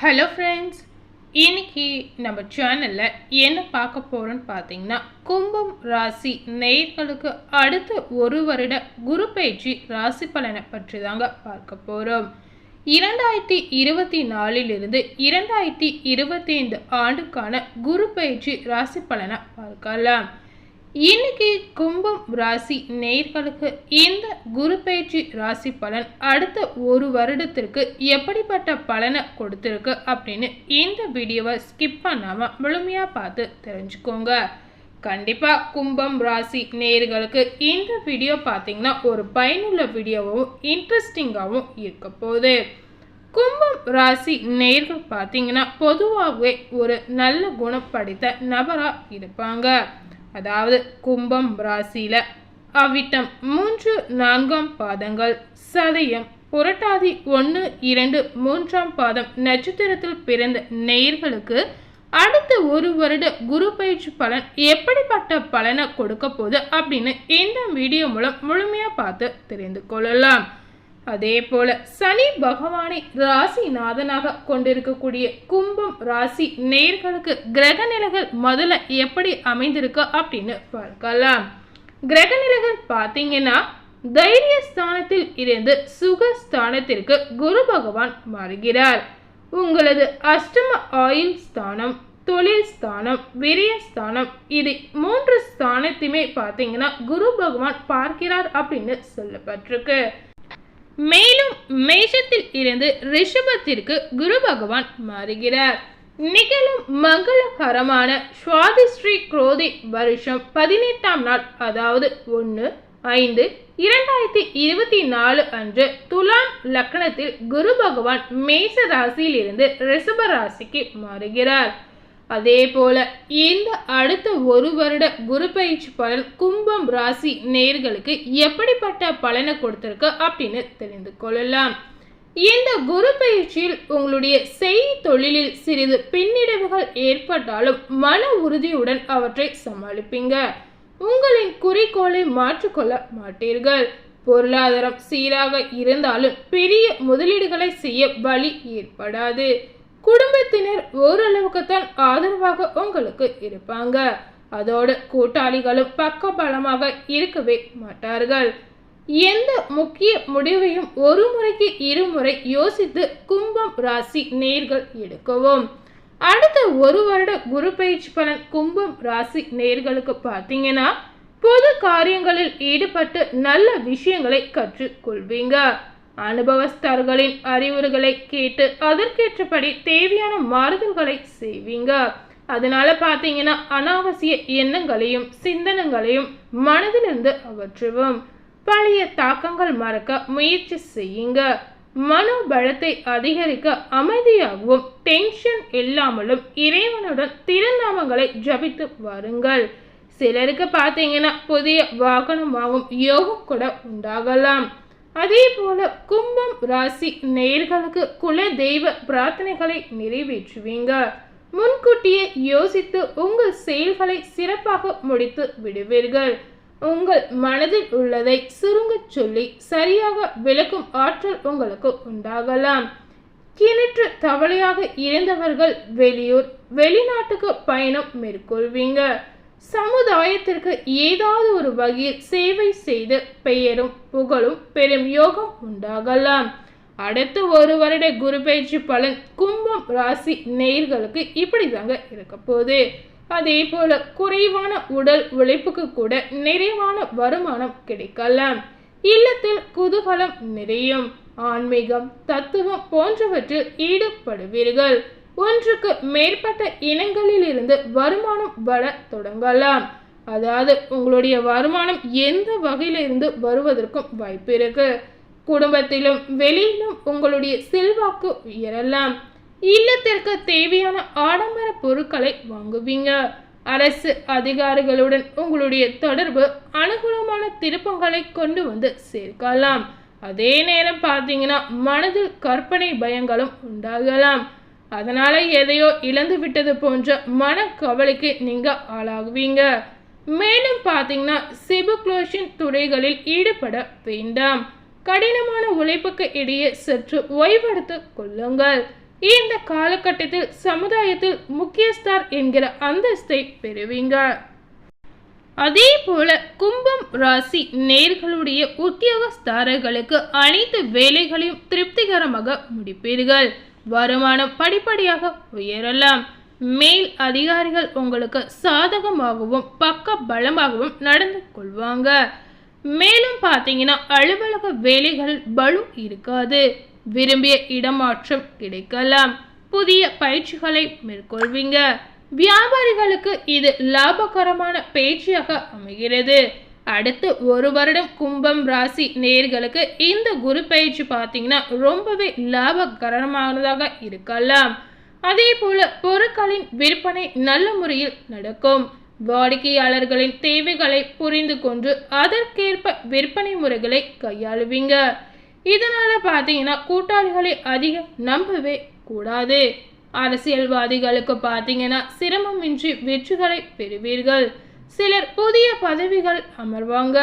Hello friends இன்னைக்கு நம்ம சேனலில் என்ன பார்க்க போகிறோன்னு பார்த்தீங்கன்னா கும்பம் ராசி நேர்களுக்கு அடுத்த ஒரு வருட குரு பயிற்சி ராசி பலனை பற்றி தாங்க பார்க்க போகிறோம் இரண்டாயிரத்தி இருபத்தி நாலிலிருந்து இரண்டாயிரத்தி இருபத்தி ஐந்து ஆண்டுக்கான குரு பயிற்சி ராசி பலனை பார்க்கலாம். இன்னைக்கு கும்பம் ராசி நேர்களுக்கு இந்த குரு பயிற்சி ராசி பலன் அடுத்த ஒரு வருடத்திற்கு எப்படிப்பட்ட பலனை கொடுத்துருக்கு அப்படின்னு இந்த வீடியோவை ஸ்கிப் பண்ணாமல் முழுமையாக பார்த்து தெரிஞ்சுக்கோங்க. கண்டிப்பாக கும்பம் ராசி நேர்களுக்கு இந்த வீடியோ பார்த்தீங்கன்னா ஒரு பயனுள்ள வீடியோவும் இன்ட்ரெஸ்டிங்காகவும் இருக்க போகுது. கும்பம் ராசி நேர்கள் பார்த்தீங்கன்னா பொதுவாகவே ஒரு நல்ல குணம் படித்த நபராக இருப்பாங்க. அதாவது கும்பம் ராசியில் அவ்விட்டம் மூன்று நான்காம் பாதங்கள் சதயம் புரட்டாதி ஒன்று இரண்டு மூன்றாம் பாதம் நட்சத்திரத்தில் பிறந்த நேயர்களுக்கு அடுத்த ஒரு வருட குரு பயிற்சி பலன் எப்படிப்பட்ட பலனை கொடுக்க போகுது அப்படின்னு இந்த வீடியோ மூலம் முழுமையாக பார்த்து தெரிந்து கொள்ளலாம். அதே போல சனி பகவானை ராசிநாதனாக கொண்டிருக்கக்கூடிய கும்பம் ராசி நேர்களுக்கு கிரக நிலைகள் முதல்ல எப்படி அமைந்திருக்கு அப்படின்னு பார்க்கலாம். கிரக நிலைகள் பார்த்தீங்கன்னா தைரிய ஸ்தானத்தில் இருந்து சுகஸ்தானத்திற்கு குரு பகவான் மாறுகிறார். உங்களது அஷ்டம ஆயுள் ஸ்தானம் தொழில் ஸ்தானம் விரிய ஸ்தானம் இது மூன்று ஸ்தானத்தையுமே பார்த்தீங்கன்னா குரு பகவான் பார்க்கிறார் அப்படின்னு சொல்லப்பட்டிருக்கு. மேலும் மேஷத்தில் இருந்து ரிஷபத்திற்கு குரு பகவான் மாறுகிறார். நிகழும் மங்களகரமான சுவாதிஸ்ரீ குரோதி வருஷம் பதினெட்டாம் நாள் அதாவது ஒன்று ஐந்து இரண்டாயிரத்தி இருபத்தி நாலு அன்று துலாம் லக்னத்தில் குரு பகவான் மேச ராசியிலிருந்து ரிஷப ராசிக்கு மாறுகிறார். அதே போல இந்த அடுத்த ஒரு வருட குரு பயிற்சி பலன் கும்பம் ராசி நேர்களுக்கு எப்படிப்பட்ட பலனை கொடுத்துருக்கு அப்படின்னு தெரிந்து கொள்ளலாம். இந்த குரு பயிற்சியில் உங்களுடைய செய் தொழிலில் சிறிது பின்னிடைவுகள் ஏற்பட்டாலும் மன உறுதியுடன் அவற்றை சமாளிப்பீங்க. உங்களின் குறிக்கோளை மாற்றிக்கொள்ள மாட்டீர்கள். பொருளாதாரம் சீராக இருந்தாலும் பெரிய முதலீடுகளை செய்ய வழி ஏற்படாது. குடும்பத்தினர் ஓரளவுக்குத்தான் ஆதரவாக உங்களுக்கு இருப்பாங்க. அதோடு கூட்டாளிகளும் பக்க பலமாக இருக்கவே மாட்டார்கள். எந்த முக்கிய முடிவையும் ஒரு முறைக்கு இருமுறை யோசித்து கும்பம் ராசி நேர்கள் எடுக்கவும். அடுத்த ஒரு வருட குரு பயிற்சி பலன் கும்பம் ராசி நேர்களுக்கு பார்த்தீங்கன்னா பொது காரியங்களில் ஈடுபட்டு நல்ல விஷயங்களை கற்றுக்கொள்வீங்க. அனுபவஸ்தர்களின் அறிவுரைகளை கேட்டு அதற்கேற்றபடி தேவையான மாறுதல்களை செய்வீங்க. அதனால பார்த்தீங்கன்னா அனாவசிய எண்ணங்களையும் சிந்தனங்களையும் மனதிலிருந்து அகற்றுவோம். பழைய தாக்கங்கள் மறக்க முயற்சி செய்யுங்க. மனோபலத்தை அதிகரிக்க அமைதியாகவும் டென்ஷன் இல்லாமலும் இறைவனுடன் திருநாமங்களை ஜபித்து வாருங்கள். சிலருக்கு பார்த்தீங்கன்னா புதிய வாகனமாகவும் யோகம் கூட உண்டாகலாம். அதே போல கும்பம் ராசி நேர்களுக்கு குல தெய்வ பிரார்த்தனைகளை நிறைவேற்றுவீங்க. முன்கூட்டியே யோசித்து உங்கள் செயல்களை சிறப்பாக முடித்து விடுவீர்கள். உங்கள் மனதில் உள்ளதை சுருங்கச் சொல்லி சரியாக விளக்கும் ஆற்றல் உங்களுக்கு உண்டாகலாம். கிணற்று தவளையாக இருந்தவர்கள் வெளியூர் வெளிநாட்டுக்கு பயணம் மேற்கொள்வீங்க. சமுதாயத்திற்கு ஏதாவது ஒரு வகையில் சேவை செய்து பெயரும் புகழும் பெரும் யோகம் உண்டாகலாம். அடுத்து ஒரு வருட குரு பயிற்சி பலன் கும்பம் ராசி நேர்களுக்கு இப்படி தாங்க இருக்க போகுது. அதே போல குறைவான உடல் உழைப்புக்கு கூட நிறைவான வருமானம் கிடைக்கலாம். இல்லத்தில் குதூகலம் நிறையும். ஆன்மீகம் தத்துவம் போன்றவற்றில் ஈடுபடுவீர்கள். ஒன்றுக்கு மேற்பட்ட இனங்களில் இருந்து வருமானம் வர தொடங்கலாம். அதாவது உங்களுடைய வருமானம் எந்த வகையிலிருந்து வருவதற்கும் வாய்ப்பு இருக்கு. குடும்பத்திலும் வெளியிலும் உங்களுடைய செல்வாக்கு உயரலாம். இல்லத்திற்கு தேவையான ஆடம்பர பொருட்களை வாங்குவீங்க. அரசு அதிகாரிகளுடன் உங்களுடைய தொடர்பு அனுகூலமான திருப்பங்களை கொண்டு வந்து சேர்க்கலாம். அதே நேரம் பார்த்தீங்கன்னா மனதில் கற்பனை பயங்களும் உண்டாகலாம். அதனால் எதையோ இழந்து விட்டது போன்ற மன கவலைக்கு ஆளாகுவீங்க. மேலும் பார்த்தீங்கன்னா சிபுக்ளோஷன் துறைகளில் ஈடுபட வேண்டாம். கடினமான உழைப்புக்கு இடையே சற்று ஓய்வெடுத்து கொள்ளுங்கள். இந்த காலகட்டத்தில் சமுதாயத்தில் முக்கியஸ்தார் என்கிற அந்தஸ்தை பெறுவீங்க. அதே போல கும்பம் ராசி நேர்களுடைய உத்தியோகஸ்தாரர்களுக்கு அனைத்து வேலைகளையும் திருப்திகரமாக முடிப்பீர்கள். வருமானம் படிப்படியாக உயரலாம். மேல் அதிகாரிகள் உங்களுக்கு சாதகமாகவும் பக்க பலமாகவும் நடந்து கொள்வாங்க. மேலும் பார்த்தீங்கன்னா அலுவலக வேலைகளில் பலு இருக்காது. விரும்பிய இடமாற்றம் கிடைக்கலாம். புதிய பயிற்சிகளை மேற்கொள்வீங்க. வியாபாரிகளுக்கு இது லாபகரமான பயிற்சியாக அமைகிறது. அடுத்து ஒரு வருடம் கும்பம் ராசி நேர்களுக்கு இந்த குரு பயிற்சி பார்த்தீங்கன்னா ரொம்பவே லாபகரமானதாக இருக்கலாம். அதே போல பொருட்களின் விற்பனை நல்ல முறையில் நடக்கும். வாடிக்கையாளர்களின் தேவைகளை புரிந்து கொண்டு அதற்கேற்ப விற்பனை முறைகளை கையாளுவீங்க. இதனால பார்த்தீங்கன்னா கூட்டாளிகளை அதிகம் நம்பவே கூடாது. அரசியல்வாதிகளுக்கு பார்த்தீங்கன்னா சிரமமின்றி வெற்றிகளை பெறுவீர்கள். சிலர் புதிய பதவிகள் அமர்வாங்க.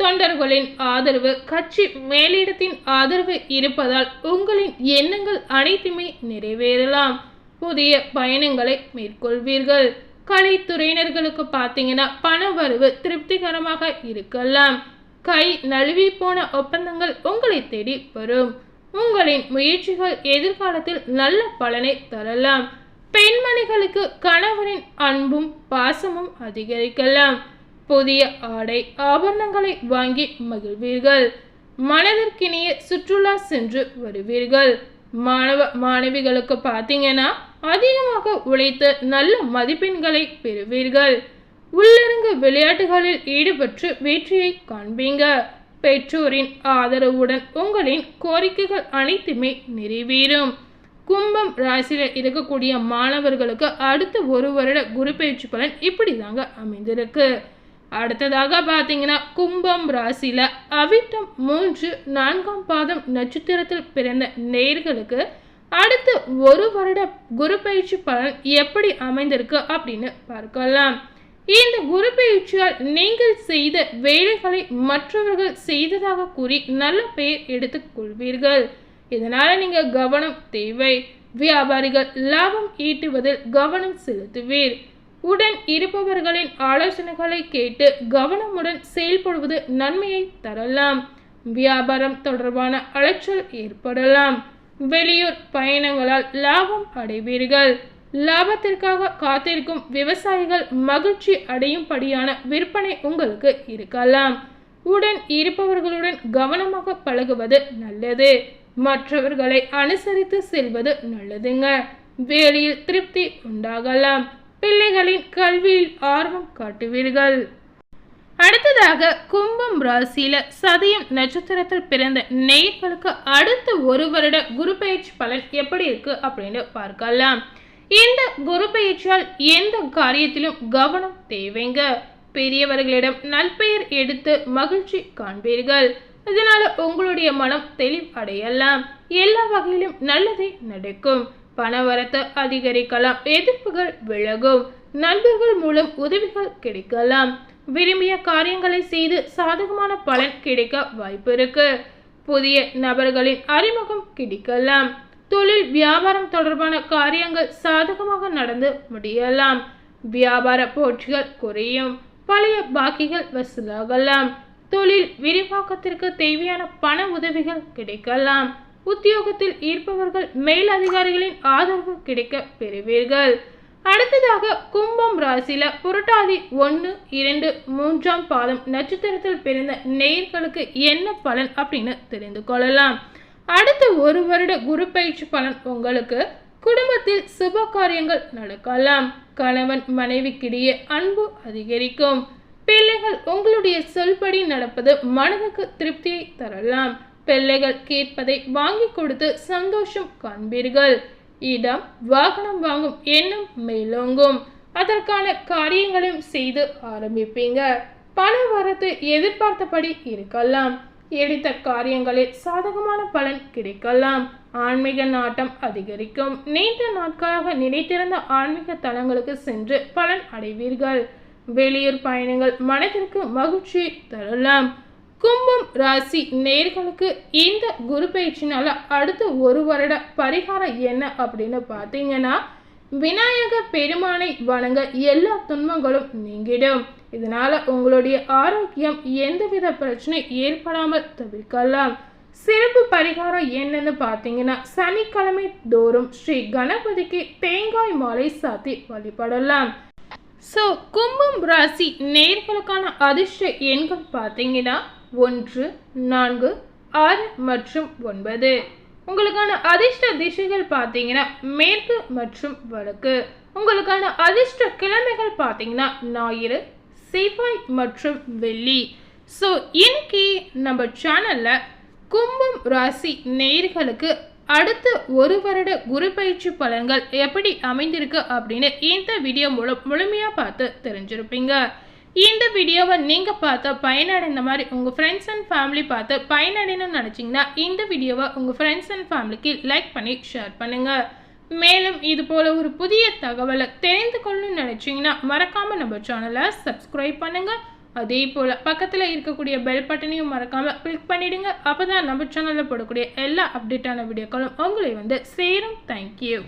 தொண்டர்களின் ஆதரவு கட்சி மேலிடத்தின் ஆதரவு இருப்பதால் உங்களின் எண்ணங்கள் அனைத்துமே நிறைவேறலாம். புதிய பயணங்களை மேற்கொள்வீர்கள். கலைத்துறையினர்களுக்கு பார்த்தீங்கன்னா பண வரவு திருப்திகரமாக இருக்கலாம். கை நழுவி போன ஒப்பந்தங்கள் உங்களை தேடி வரும். உங்களின் முயற்சிகள் எதிர்காலத்தில் நல்ல பலனை தரலாம். பெண்மணிகளுக்கு கணவரின் அன்பும் பாசமும் அதிகரிக்கலாம். புதிய ஆடை ஆபரணங்களை வாங்கி மகிழ்வீர்கள். மனதிற்கினிய சுற்றுலா சென்று வருவீர்கள். மாணவ மாணவிகளுக்கு பார்த்தீங்கன்னா அதிகமாக உழைத்து நல்ல மதிப்பெண்களை பெறுவீர்கள். உள்ளடங்கு விளையாட்டுகளில் ஈடுபட்டு வெற்றியை காண்பீங்க. பெற்றோரின் ஆதரவுடன் உங்களின் கோரிக்கைகள் அனைத்துமே நிறைவேறும். கும்பம் ராசியில் இருக்கக்கூடிய மாணவர்களுக்கு அடுத்த ஒரு வருட குரு பயிற்சி பலன் இப்படி தாங்க அமைந்திருக்கு. அடுத்ததாக பார்த்தீங்கன்னா கும்பம் ராசியில் அவிட்டம் மூன்று நான்காம் பாதம் நட்சத்திரத்தில் பிறந்த நேர்களுக்கு அடுத்து ஒரு வருட குரு பயிற்சி பலன் எப்படி அமைந்திருக்கு அப்படின்னு பார்க்கலாம். இந்த குரு பயிற்சியால் நீங்கள் செய்த வேலைகளை மற்றவர்கள் செய்ததாக கூறி நல்ல பெயர் எடுத்துக்கொள்வீர்கள் இதனால் நீங்கள் கவனம் தேவை. வியாபாரிகள் லாபம் ஈட்டுவதில் கவனம் செலுத்துவீர். உடன் இருப்பவர்களின் ஆலோசனைகளை கேட்டு கவனமுடன் செயல்படுவது நன்மையை தரலாம். வியாபாரம் தொடர்பான அலைச்சல் ஏற்படலாம். வெளியூர் பயணங்களால் லாபம் அடைவீர்கள். லாபத்திற்காக காத்திருக்கும் விவசாயிகள் மகிழ்ச்சி அடையும்படியான விற்பனை உங்களுக்கு இருக்கலாம். உடன் இருப்பவர்களுடன் கவனமாக பழகுவது நல்லது. மற்றவர்களை அனுசரித்து செல்வது நல்லதுங்க. வேலையில் திருப்தி உண்டாகலாம். பிள்ளைகளின் கல்வியில் ஆர்வம் காட்டுவீர்கள். அடுத்ததாக கும்பம் ராசியில சதயம் நட்சத்திரத்தில் பிறந்த நேயர்களுக்கு அடுத்த ஒரு வருட குரு பயிற்சி பலன் எப்படி இருக்கு அப்படின்னு பார்க்கலாம். இந்த குரு பயிற்சியால் எந்த காரியத்திலும் கவனம் தேவைங்க. பெரியவர்களிடம் நல்பெயர் எடுத்து மகிழ்ச்சி காண்பீர்கள். இதனால உங்களுடைய மனம் தெளிவடையலாம். எல்லா வகையிலும் நல்லதே நடக்கும். பணவரத்து அதிகரிக்கலாம். எதிர்ப்புகள் விலகும். நண்பர்கள் மூலம் உதவிகள் கிடைக்கலாம். விரும்பிய காரியங்களை செய்து சாதகமான பலன் கிடைக்க வாய்ப்பு இருக்கு. புதிய நபர்களின் அறிமுகம் கிடைக்கலாம். தொழில் வியாபாரம் தொடர்பான காரியங்கள் சாதகமாக நடந்து முடியலாம். வியாபார போட்டிகள் குறையும். பழைய பாக்கிகள் வசூலாகலாம். தொழில் விரிவாக்கத்திற்கு தேவையான பண உதவிகள் கிடைக்கலாம். உத்தியோகத்தில் இருப்பவர்கள் மேல் அதிகாரிகளின் ஆதரவு கிடைக்க பெறுவீர்கள். அடுத்ததாக கும்பம் ராசியில புரட்டாதி ஒன்று இரண்டு மூன்றாம் பாதம் நட்சத்திரத்தில் பிறந்த நேயர்களுக்கு என்ன பலன் அப்படின்னு தெரிந்து கொள்ளலாம். அடுத்த ஒரு வருட குரு பயிற்சி பலன் உங்களுக்கு குடும்பத்தில் சுப காரியங்கள் நடக்கலாம். கணவன் மனைவிக்கிடையே அன்பு அதிகரிக்கும். பிள்ளைகள் உங்களுடைய சொல்படி நடப்பது மனதுக்கு திருப்தியை தரலாம். பிள்ளைகள் கேட்பதை வாங்கி கொடுத்து சந்தோஷம் காண்பீர்கள். இடம் வாகனம் வாங்கும் எண்ணம் மேலோங்கும். அதற்கான காரியங்களையும் செய்து ஆரம்பிப்பீங்க. பண வரத்து எதிர்பார்த்தபடி இருக்கலாம். எடுத்த காரியங்களில் சாதகமான பலன் கிடைக்கலாம். ஆன்மீக நாட்டம் அதிகரிக்கும். நீண்ட நாட்களாக நினைத்திருந்த ஆன்மீக தலங்களுக்கு சென்று பலன் அடைவீர்கள். வெளியூர் பயணங்கள் மனதிற்கு மகிழ்ச்சி தரலாம். கும்பம் ராசி நேர்களுக்கு இந்த குரு பயிற்சினால அடுத்த ஒரு வருட பரிகாரம் என்ன அப்படின்னு பார்த்தீங்கன்னா விநாயகர் பெருமானை வணங்க எல்லா துன்பங்களும் நீங்கிடும். இதனால உங்களுடைய ஆரோக்கியம் எந்தவித பிரச்சனை ஏற்படாமல் தவிர்க்கலாம். சிறப்பு பரிகாரம் என்னன்னு பார்த்தீங்கன்னா சனிக்கிழமை தோறும் ஸ்ரீ கணபதிக்கு தேங்காய் மாலை சாத்தி வழிபடலாம். ஸோ கும்பம் ராசி நேர்களுக்கான அதிர்ஷ்ட எண்கள் பார்த்தீங்கன்னா ஒன்று நான்கு ஆறு மற்றும் ஒன்பது. உங்களுக்கான அதிர்ஷ்ட திசைகள் பார்த்தீங்கன்னா மேற்கு மற்றும் வடக்கு. உங்களுக்கான அதிர்ஷ்ட கிழமைகள் பார்த்தீங்கன்னா ஞாயிறு செவ்வாய் மற்றும் வெள்ளி. ஸோ இன்னைக்கு நம்ம சேனலில் கும்பம் ராசி நேயர்களுக்கு அடுத்து ஒரு வருட குரு பயிற்சி பலன்கள் எப்படி அமைந்திருக்கு அப்படின்னு இந்த வீடியோ மூலம் முழுமையாக பார்த்து தெரிஞ்சிருப்பீங்க. இந்த வீடியோவை நீங்கள் பார்த்து பயனடைந்த மாதிரி உங்கள் ஃப்ரெண்ட்ஸ் அண்ட் ஃபேமிலி பார்த்து பயனடையணும்னு நினச்சிங்கன்னா இந்த வீடியோவை உங்கள் ஃப்ரெண்ட்ஸ் அண்ட் ஃபேமிலிக்கு லைக் பண்ணி ஷேர் பண்ணுங்கள் மேலும் இது போல் ஒரு புதிய தகவலை தெரிந்து கொள்ளணும்னு நினச்சிங்கன்னா மறக்காமல் நம்ம சேனலை சப்ஸ்கிரைப் பண்ணுங்கள் அதே போல் பக்கத்தில் இருக்கக்கூடிய பெல் பட்டனையும் மறக்காமல் கிளிக் பண்ணிவிடுங்க அப்போ தான் நம்ம சேனலில் போடக்கூடிய எல்லா அப்டேட்டான வீடியோக்களும் உங்களை வந்து சேரும். தேங்க்யூ